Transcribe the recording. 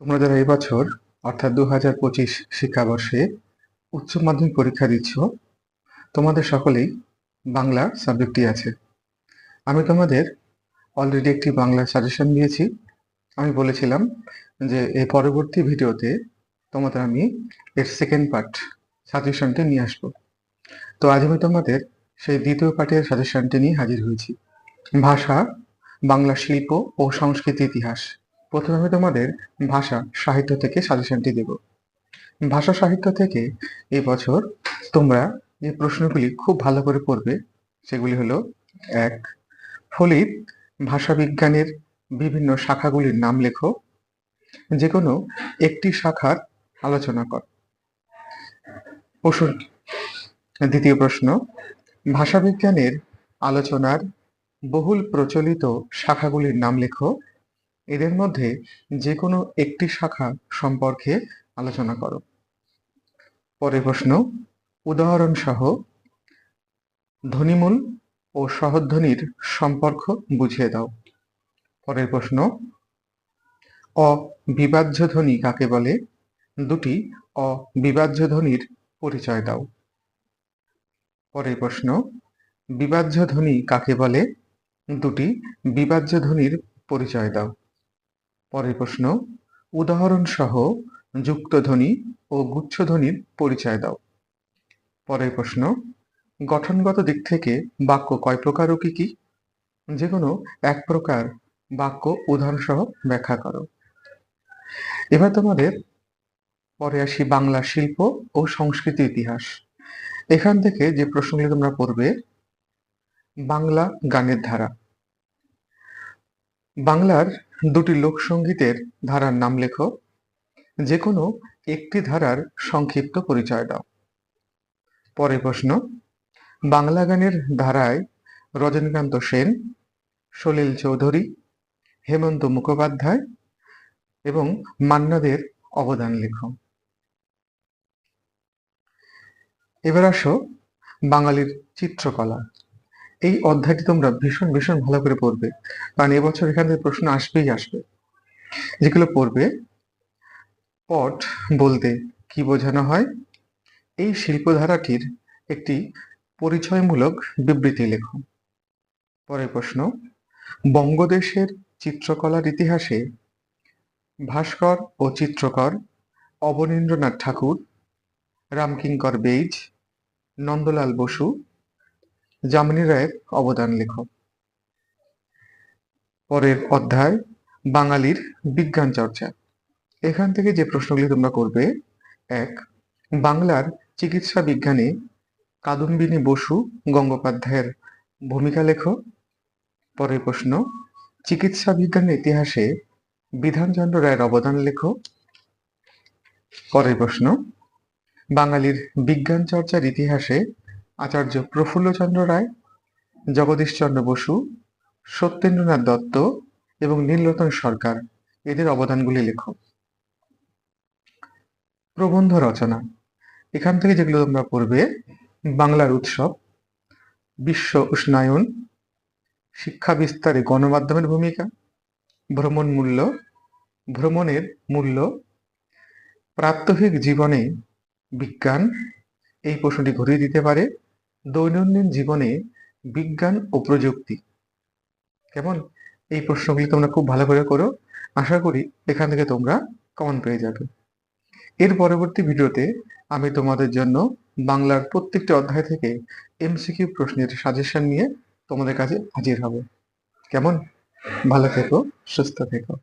তোমরা যারা এবছর অর্থাৎ দু হাজার পঁচিশ শিক্ষাবর্ষে উচ্চ মাধ্যমিক পরীক্ষা দিচ্ছ, তোমাদের সকলেই বাংলা সাবজেক্টই আছে। আমি তোমাদের অলরেডি একটি বাংলা সাজেশন দিয়েছি। আমি বলেছিলাম যে এই পরবর্তী ভিডিওতে তোমাদের আমি এর সেকেন্ড পার্ট সাজেশনটি নিয়ে আসব। তো আজ আমি তোমাদের সেই দ্বিতীয় পার্টের সাজেশনটি নিয়ে হাজির হয়েছি। ভাষা, বাংলা শিল্প ও সংস্কৃতি ইতিহাস। প্রথমে আমি তোমাদের ভাষা সাহিত্য থেকে সাজেশনটি দেব। ভাষা সাহিত্য থেকে এই বছর তোমরা যে প্রশ্নগুলি খুব ভালো করে পড়বে, সেগুলি হলো, এক, ফলিত ভাষাবিজ্ঞানের বিভিন্ন শাখাগুলির নাম লেখো। যে কোনো একটি শাখার আলোচনা কর। প্রশ্ন দ্বিতীয় প্রশ্ন, ভাষাবিজ্ঞানের আলোচনার বহুল প্রচলিত শাখাগুলির নাম লেখো। এদের মধ্যে যে কোনো একটি শাখা সম্পর্কে আলোচনা করো। পরের প্রশ্ন উদাহরণ সহ ধ্বনিমূল ও সহধ্বনির সম্পর্ক বুঝিয়ে দাও। পরের প্রশ্ন অবিভাজ্য ধ্বনি কাকে বলে? দুটি অবিভাজ্য ধ্বনির পরিচয় দাও। পরের প্রশ্ন বিভাজ্য ধ্বনি কাকে বলে? দুটি বিভাজ্য ধ্বনির পরিচয় দাও। পরের প্রশ্ন উদাহরণ সহ যুক্ত ধ্বনি ও গুচ্ছ ধ্বনির পরিচয় দাও। পরের প্রশ্ন, গঠনগত দিক থেকে বাক্য কয় প্রকার ও কি কি? যে কোনো এক প্রকার বাক্য উদাহরণ সহ ব্যাখ্যা করো। এবার তোমাদের পরে আসি বাংলা শিল্প ও সংস্কৃতি ইতিহাস। এখান থেকে যে প্রশ্নগুলি তোমরা পড়বে, বাংলা গানের ধারা। বাংলার দুটি লোকসঙ্গীতের ধারার নাম লেখো। যে কোনো একটি ধারার সংক্ষিপ্ত পরিচয় দাও। পরের প্রশ্ন, বাংলা গানের ধারায় রজনীকান্ত সেন, সলিল চৌধুরী, হেমন্ত মুখোপাধ্যায় এবং মান্নাদের অবদান লেখো। এবার আসো বাঙালির চিত্রকলা। এই অধ্যায়টি তোমরা ভীষণ ভীষণ ভালো করে পড়বে। কারণ এবছর এখান থেকে প্রশ্ন আসবেই আসবে। যেগুলো পড়বে, পট বলতে কি বোঝানো হয়? এই শিল্পধারাটির একটি পরিচয়মূলক বিবৃতি লেখো। পরের প্রশ্ন, বঙ্গদেশের চিত্রকলার ইতিহাসে ভাস্কর ও চিত্রকর অবনীন্দ্রনাথ ঠাকুর, রামকিঙ্কর বেইজ, নন্দলাল বসু যামিনী রায়ের অবদান লেখো পরের অধ্যায়, বাঙালির বিজ্ঞান চর্চা। এখান থেকে যে প্রশ্নগুলি তোমরা করবে, এক, বাংলার চিকিৎসা বিজ্ঞানে কাদম্বিনী বসু গঙ্গোপাধ্যায়ের ভূমিকা লেখো। পরের প্রশ্ন, চিকিৎসা বিজ্ঞানের ইতিহাসে বিধানচন্দ্র রায়ের অবদান লেখো। পরের প্রশ্ন, বাঙালির বিজ্ঞান চর্চার ইতিহাসে আচার্য প্রফুল্লচন্দ্র রায়, জগদীশচন্দ্র বসু, সত্যেন্দ্রনাথ দত্ত এবং নীলরতন সরকার এদের অবদানগুলি লেখো। প্রবন্ধ রচনা। এখান থেকে যেগুলো তোমরা পড়বে, বাংলার উৎসব, বিশ্ব উষ্ণায়ন, শিক্ষা বিস্তারে গণমাধ্যমের ভূমিকা, ভ্রমণ মূল্য, ভ্রমণের মূল্য, প্রাত্যহিক জীবনে বিজ্ঞান, এই প্রশ্নটি ঘুরিয়ে দিতে পারে। দৈনন্দিন জীবনে বিজ্ঞান ও প্রযুক্তি। কেমন? এই প্রশ্নগুলি তোমরা খুব ভালো করে করো। আশা করি এখান থেকে তোমরা কমন পেয়ে যাবে। এর পরবর্তী ভিডিওতে আমি তোমাদের জন্য বাংলার প্রত্যেকটি অধ্যায় থেকে এমসিকিউ প্রশ্নের সাজেশন নিয়ে তোমাদের কাছে হাজির হব। কেমন? ভালো থেকো, সুস্থ থেকো।